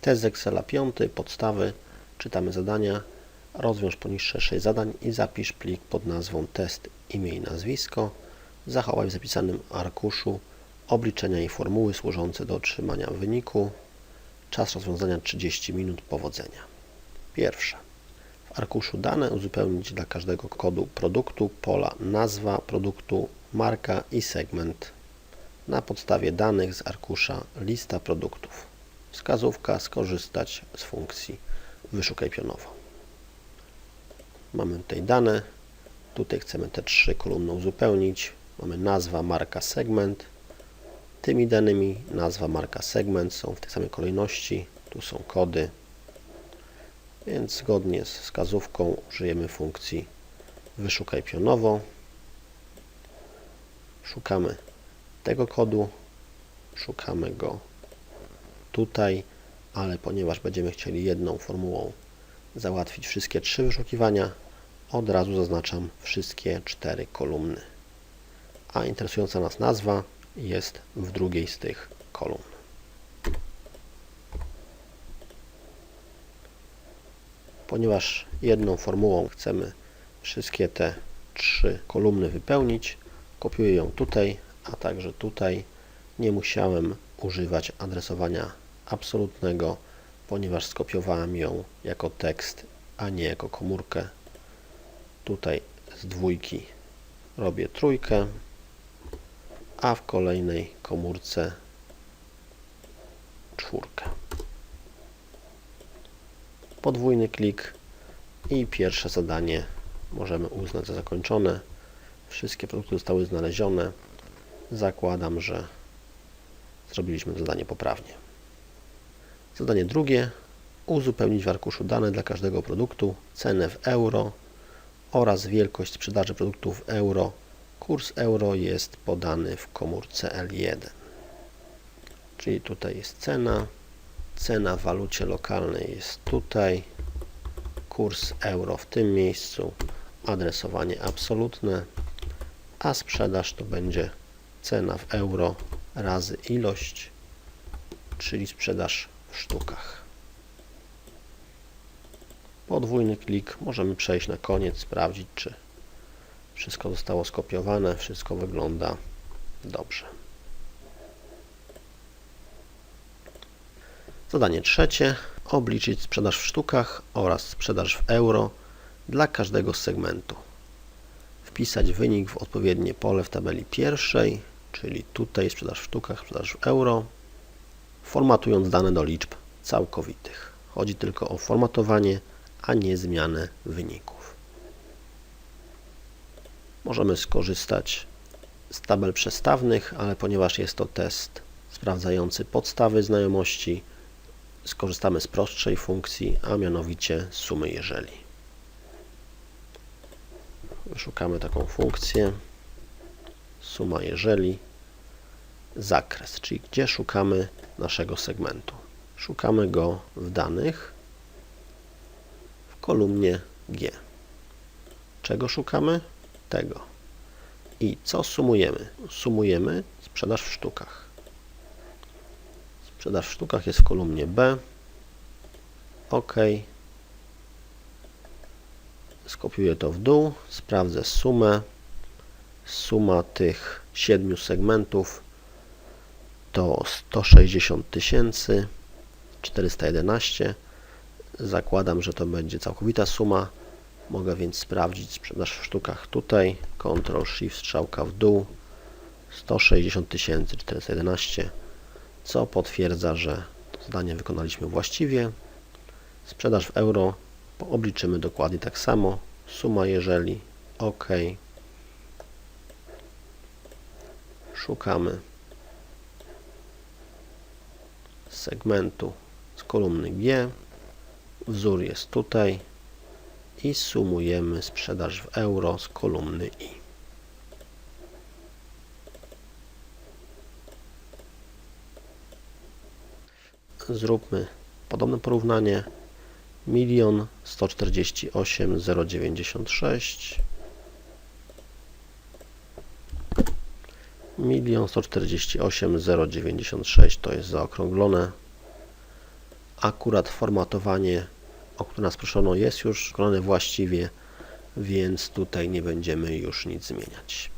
Test z Excela 5, podstawy, czytamy zadania, rozwiąż poniższe 6 zadań i zapisz plik pod nazwą test imię i nazwisko. Zachowaj w zapisanym arkuszu obliczenia i formuły służące do otrzymania wyniku. Czas rozwiązania 30 minut. Powodzenia. Pierwsze. W arkuszu dane uzupełnić dla każdego kodu produktu pola nazwa produktu, marka i segment. Na podstawie danych z arkusza lista produktów. Wskazówka skorzystać z funkcji wyszukaj pionowo. Mamy tutaj dane. Tutaj chcemy te trzy kolumny uzupełnić. Mamy nazwa, marka, segment. Tymi danymi nazwa, marka, segment są w tej samej kolejności. Tu są kody. Więc zgodnie z wskazówką użyjemy funkcji wyszukaj pionowo. Szukamy tego kodu. Szukamy go tutaj, ale ponieważ będziemy chcieli jedną formułą załatwić wszystkie trzy wyszukiwania, od razu zaznaczam wszystkie cztery kolumny. A interesująca nas nazwa jest w drugiej z tych kolumn. Ponieważ jedną formułą chcemy wszystkie te trzy kolumny wypełnić, kopiuję ją tutaj, a także tutaj. Nie musiałem używać adresowania absolutnego, ponieważ skopiowałem ją jako tekst, a nie jako komórkę. Tutaj z dwójki robię trójkę, a w kolejnej komórce czwórkę. Podwójny klik i pierwsze zadanie możemy uznać za zakończone. Wszystkie produkty zostały znalezione. Zakładam, że zrobiliśmy zadanie poprawnie. Zadanie drugie. Uzupełnić w arkuszu dane dla każdego produktu, cenę w euro oraz wielkość sprzedaży produktów w euro. Kurs euro jest podany w komórce L1. Czyli tutaj jest cena. Cena w walucie lokalnej jest tutaj. Kurs euro w tym miejscu. Adresowanie absolutne. A sprzedaż to będzie cena w euro razy ilość, czyli sprzedaż sztukach. Podwójny klik. Możemy przejść na koniec, sprawdzić, czy wszystko zostało skopiowane, wszystko wygląda dobrze. Zadanie trzecie. Obliczyć sprzedaż w sztukach oraz sprzedaż w euro dla każdego segmentu. Wpisać wynik w odpowiednie pole w tabeli pierwszej, czyli tutaj sprzedaż w sztukach, sprzedaż w euro, formatując dane do liczb całkowitych. Chodzi tylko o formatowanie, a nie zmianę wyników. Możemy skorzystać z tabel przestawnych, ale ponieważ jest to test sprawdzający podstawy znajomości, skorzystamy z prostszej funkcji, a mianowicie sumy jeżeli. Wyszukamy taką funkcję suma jeżeli zakres, czyli gdzie szukamy naszego segmentu. Szukamy go w danych w kolumnie G. Czego szukamy? Tego. I co sumujemy? Sumujemy sprzedaż w sztukach. Sprzedaż w sztukach jest w kolumnie B. OK. Skopiuję to w dół, sprawdzę sumę. Suma tych siedmiu segmentów to 160 tysięcy 411. Zakładam, że to będzie całkowita suma. Mogę więc sprawdzić sprzedaż w sztukach tutaj. Ctrl Shift strzałka w dół. 160 tysięcy 411, co potwierdza, że zadanie wykonaliśmy właściwie. Sprzedaż w euro obliczymy dokładnie tak samo. Suma jeżeli OK. Szukamy segmentu z kolumny G. Wzór jest tutaj i sumujemy sprzedaż w euro z kolumny I. Zróbmy podobne porównanie. Milion 148 096 milion sto czterdzieści osiem zero dziewięćdziesiąt sześć to jest zaokrąglone Akurat formatowanie, o które nas proszono, jest już wykonane właściwie, więc tutaj nie będziemy już nic zmieniać.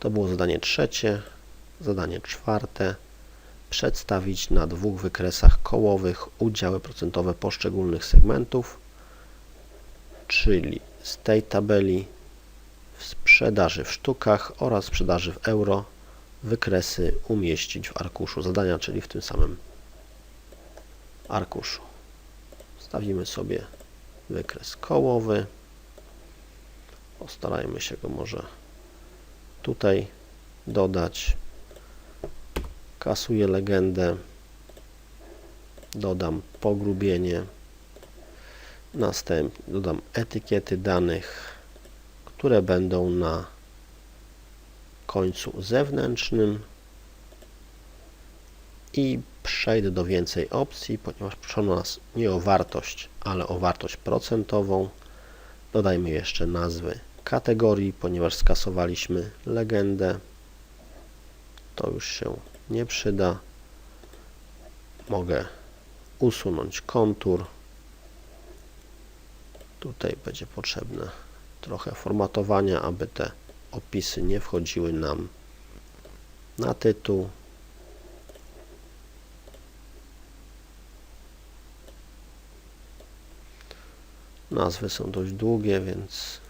To było zadanie trzecie. Zadanie czwarte. Przedstawić na dwóch wykresach kołowych udziały procentowe poszczególnych segmentów, czyli z tej tabeli w sprzedaży w sztukach oraz sprzedaży w euro wykresy umieścić w arkuszu zadania, czyli w tym samym arkuszu. Stawimy sobie wykres kołowy. Postarajmy się go może tutaj dodać. Kasuję legendę. Dodam pogrubienie. Następnie dodam etykiety danych, które będą na końcu zewnętrznym i przejdę do więcej opcji, ponieważ proszono nas nie o wartość, ale o wartość procentową. Dodajmy jeszcze nazwy kategorii, ponieważ skasowaliśmy legendę. To już się nie przyda. Mogę usunąć kontur. Tutaj będzie potrzebne trochę formatowania, aby te opisy nie wchodziły nam na tytuł. Nazwy są dość długie, więc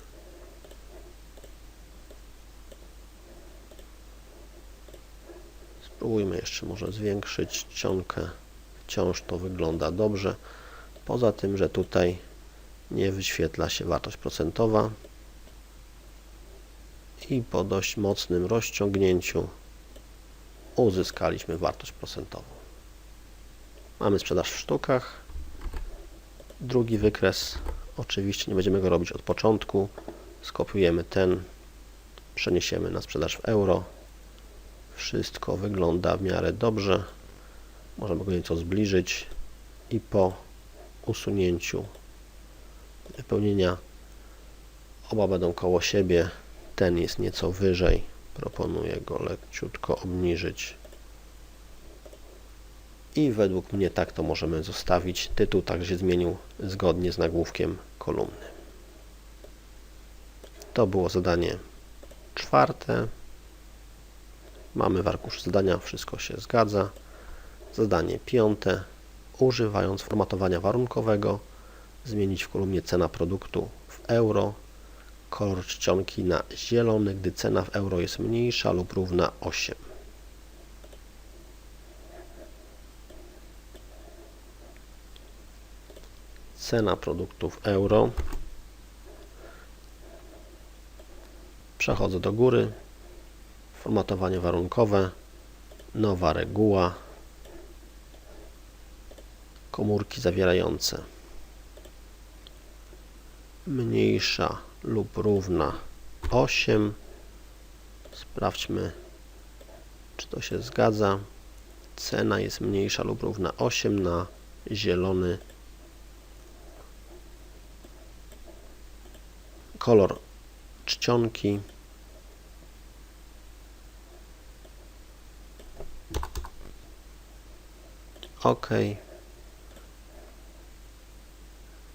spróbujmy jeszcze może zwiększyć czcionkę. Wciąż to wygląda dobrze. Poza tym, że tutaj nie wyświetla się wartość procentowa i po dość mocnym rozciągnięciu uzyskaliśmy wartość procentową. Mamy sprzedaż w sztukach. Drugi wykres, oczywiście nie będziemy go robić od początku. Skopiujemy ten, przeniesiemy na sprzedaż w euro. Wszystko wygląda w miarę dobrze. Możemy go nieco zbliżyć i po usunięciu wypełnienia oba będą koło siebie. Ten jest nieco wyżej. Proponuję go leciutko obniżyć. I według mnie tak to możemy zostawić. Tytuł także zmienił zgodnie z nagłówkiem kolumny. To było zadanie czwarte. Mamy w arkuszu zadania, wszystko się zgadza. Zadanie piąte. Używając formatowania warunkowego, zmienić w kolumnie cena produktu w euro, kolor czcionki na zielony, gdy cena w euro jest mniejsza lub równa 8. Cena produktu w euro. Przechodzę do góry. Formatowanie warunkowe. Nowa reguła. Komórki zawierające mniejsza lub równa 8. Sprawdźmy, czy to się zgadza. Cena jest mniejsza lub równa 8 na zielony kolor czcionki. OK.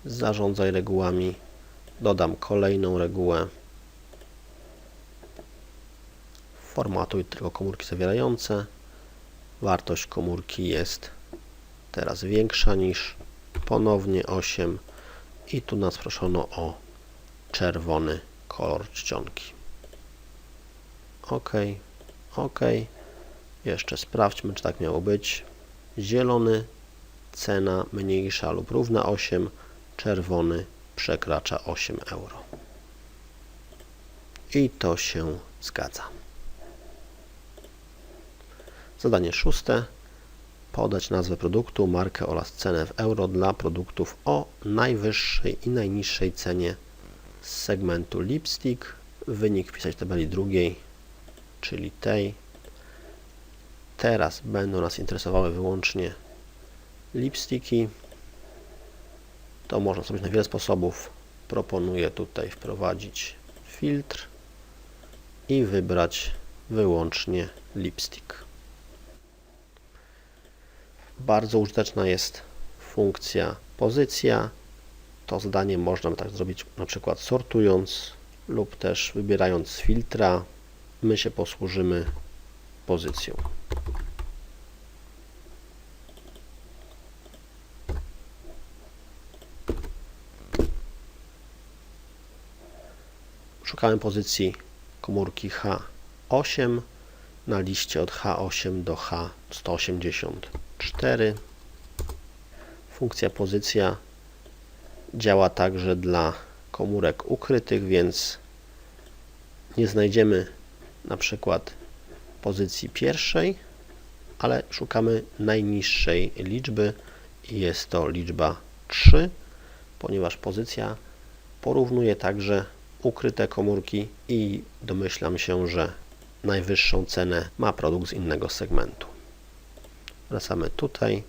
Zarządzaj regułami. Dodam kolejną regułę. Formatuj tylko komórki zawierające. Wartość komórki jest teraz większa niż ponownie 8 i tu nas proszono o czerwony kolor czcionki. OK, OK. Jeszcze sprawdźmy, czy tak miało być. Zielony, cena mniejsza lub równa 8, czerwony przekracza 8 euro. I to się zgadza. Zadanie szóste. Podać nazwę produktu, markę oraz cenę w euro dla produktów o najwyższej i najniższej cenie z segmentu lipstick. Wynik wpisać w tabeli drugiej, czyli tej. Teraz będą nas interesowały wyłącznie lipsticki. To można zrobić na wiele sposobów. Proponuję tutaj wprowadzić filtr i wybrać wyłącznie lipstick. Bardzo użyteczna jest funkcja pozycja. To zadanie można tak zrobić na przykład sortując lub też wybierając filtra. My się posłużymy pozycją. Szukałem pozycji komórki H8 na liście od H8 do H184. Funkcja pozycja działa także dla komórek ukrytych, więc nie znajdziemy na przykład pozycji pierwszej, ale szukamy najniższej liczby i jest to liczba 3, ponieważ pozycja porównuje także ukryte komórki i domyślam się, że najwyższą cenę ma produkt z innego segmentu. Wracamy tutaj.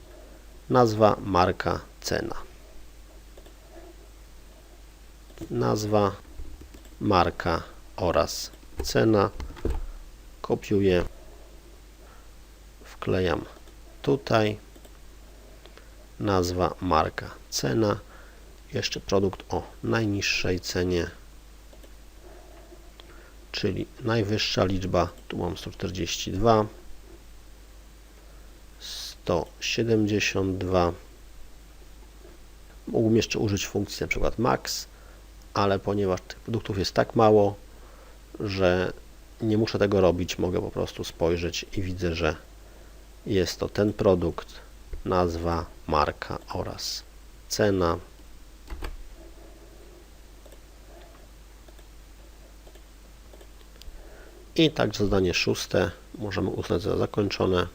Nazwa, marka, cena. Nazwa, marka oraz cena. Kopiuję, wklejam tutaj. Nazwa, marka, cena. Jeszcze produkt o najniższej cenie czyli najwyższa liczba, tu mam 142, 172. Mógłbym jeszcze użyć funkcji na przykład max, ale ponieważ tych produktów jest tak mało, że nie muszę tego robić, mogę po prostu spojrzeć i widzę, że jest to ten produkt, nazwa, marka oraz cena. I także zadanie szóste możemy uznać za zakończone.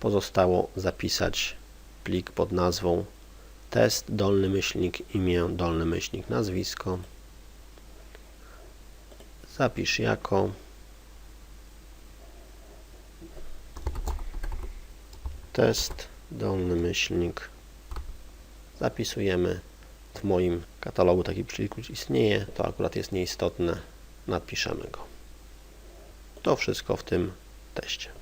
Pozostało zapisać plik pod nazwą test dolny myślnik imię dolny myślnik nazwisko. Zapisz jako test dolny myślnik zapisujemy w moim katalogu taki plik istnieje, to akurat jest nieistotne, napiszemy go. To wszystko w tym teście.